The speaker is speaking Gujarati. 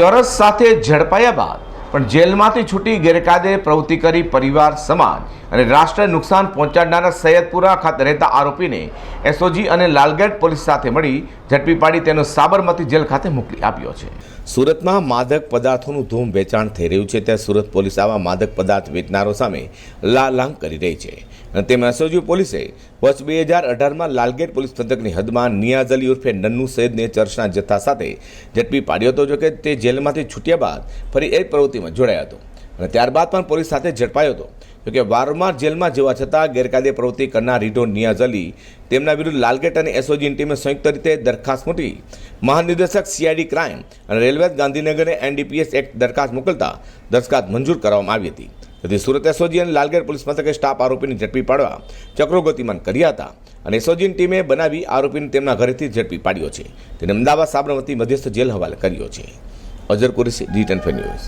ચરસ સાથે ઝડપાયા બાદ, પણ જેલમાંથી છૂટી ગેરકાયદે પ્રવૃત્તિ કરી પરિવાર સમાજ અને રાષ્ટ્રને નુકસાન પહોંચાડનારા સૈયદપુરા ખાતે રહેતા આરોપીને એસઓજી અને લાલગેટ પોલીસ સાથે મળી ઝડપી પાડી તેનો સાબરમતી જેલ ખાતે મોકલી આપ્યો છે. સુરતમાં માદક પદાર્થોનું ધૂમ વેચાણ થઈ રહ્યું છે, ત્યાં સુરત પોલીસ આવા માદક પદાર્થ વેચનારો સામે લાલાંગ કરી રહી છે. અને તેમ એસઓજી પોલીસે વર્ષ બે હજાર અઢારમાં લાલગેટ પોલીસ પથકની હદમાં નિયાઝ અલી ઉર્ફે નન્નુ સૈદને ચર્ચના જથ્થા સાથે ઝડપી પાડ્યો હતો જોકે તે જેલમાંથી છૂટ્યા બાદ ફરી એ જ પ્રવૃત્તિમાં જોડાયો હતો અને ત્યારબાદ પણ પોલીસ સાથે ઝડપાયો હતો. જોકે વારંવાર જેલમાં જવા છતાં ગેરકાયદે પ્રવૃત્તિ કરનાર રીઢો નિયાઝ અલી તેમના વિરુદ્ધ લાલગેટ અને એસઓજીની ટીમે સંયુક્ત રીતે દરખાસ્ત મોકલી, મહાનિર્દેશક સીઆઈડી ક્રાઇમ અને રેલવે ગાંધીનગરે એનડીપીએસ એક્ટ દરખાસ્ત મોકલતા દરખાસ્ત મંજૂર કરવામાં આવી હતી. તેથી સુરત એસઓજી અને લાલગેર પોલીસ મથકે સ્ટાફ આરોપીને ઝડપી પાડવા ચક્રો ગતિમાન કર્યા હતા અને એસઓજીની ટીમે બનાવી આરોપીને તેમના ઘરેથી ઝડપી પાડ્યો છે. તેને અમદાવાદ સાબરમતી મધ્યસ્થ જેલ હવાલે કર્યો છે. Azhar Qureshi G ten news.